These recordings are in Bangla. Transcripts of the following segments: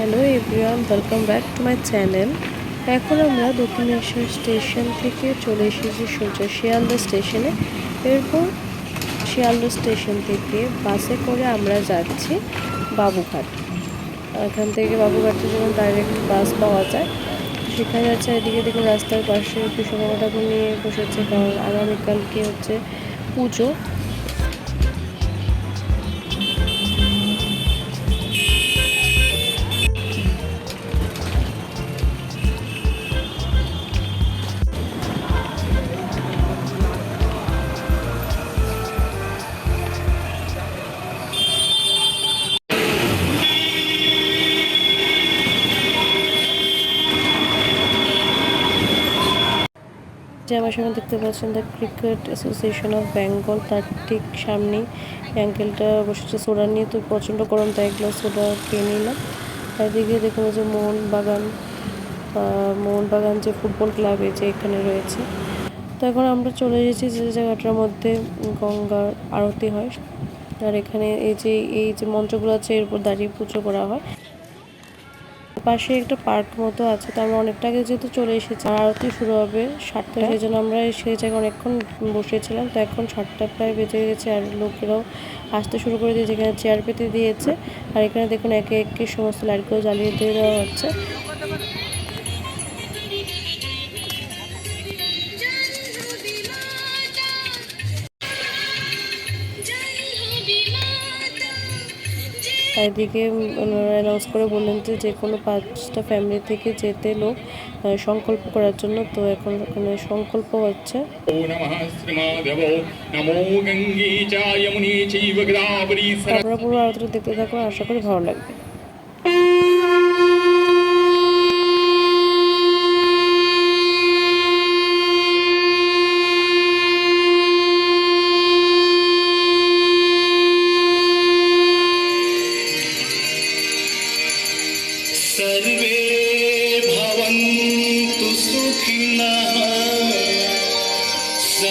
Hello everyone welcome back to my channel এখন আমরা দক্ষিণেশ্বর স্টেশন থেকে চলে এসেছি সূর্য শিয়ালদা স্টেশনে। এরপর শিয়ালদা স্টেশন থেকে বাসে করে আমরা যাচ্ছি বাবুঘাট। এখান থেকে বাবুঘাটের জন্য ডাইরেক্ট বাস পাওয়া যায়, সেখানে যাচ্ছে এদিকে দেখুন রাস্তার পাশে কৃষ্ণকামা ঠাকুর নিয়ে বসেছে কারণ আগামীকালকে হচ্ছে পুজো। যে আমার সামনে দেখতে পাচ্ছেন the cricket association of Bengal তার ঠিক সামনেই অ্যাঙ্কেলটা বসেছে। সোডা নিয়ে তো প্রচণ্ড গরম, তাই এক গ্লাস সোডা খেয়ে নিলাম। এদিকে দেখুন যে মোহনবাগান মোহনবাগান যে ফুটবল ক্লাব যে এখানে রয়েছে। তো এখন আমরা চলে এসেছি যে জায়গাটার মধ্যে গঙ্গার আরতি হয়। আর এখানে এই যে এই যে মঞ্চগুলো আছে, এর উপর দাঁড়িয়ে পুজো করা হয়। পাশে একটা পার্ক মতো আছে তো আমরা অনেকটা আগে যেহেতু চলে এসেছি আরতি শুরু হবে সাতটা সেই জন্য আমরা সেই জায়গায় অনেকক্ষণ বসেছিলাম তো এখন সাতটা প্রায় বেজে গেছে আর লোকেরাও আসতে শুরু করে দিয়েছে এখানে চেয়ার পেতে দিয়েছে আর এখানে দেখুন একে একে সমস্ত লাইটগুলো জ্বালিয়ে দিয়ে দেওয়া হচ্ছে। এদিকে অ্যানাউন্স করে বললেন যে যে কোনো পাঁচটা ফ্যামিলি থেকে যেতে লোক সংকল্প করার জন্য। তো এখন ওখানে সংকল্প হচ্ছে। আমরা পুরো আলোচনা দেখতে থাকব আশা করি ভালো লাগবে।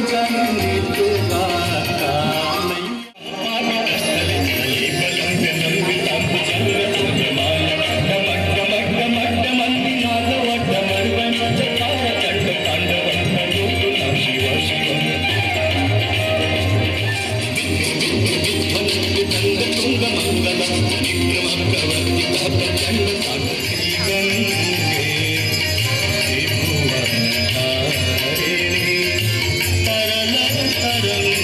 जन्नत Hare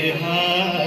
बिहार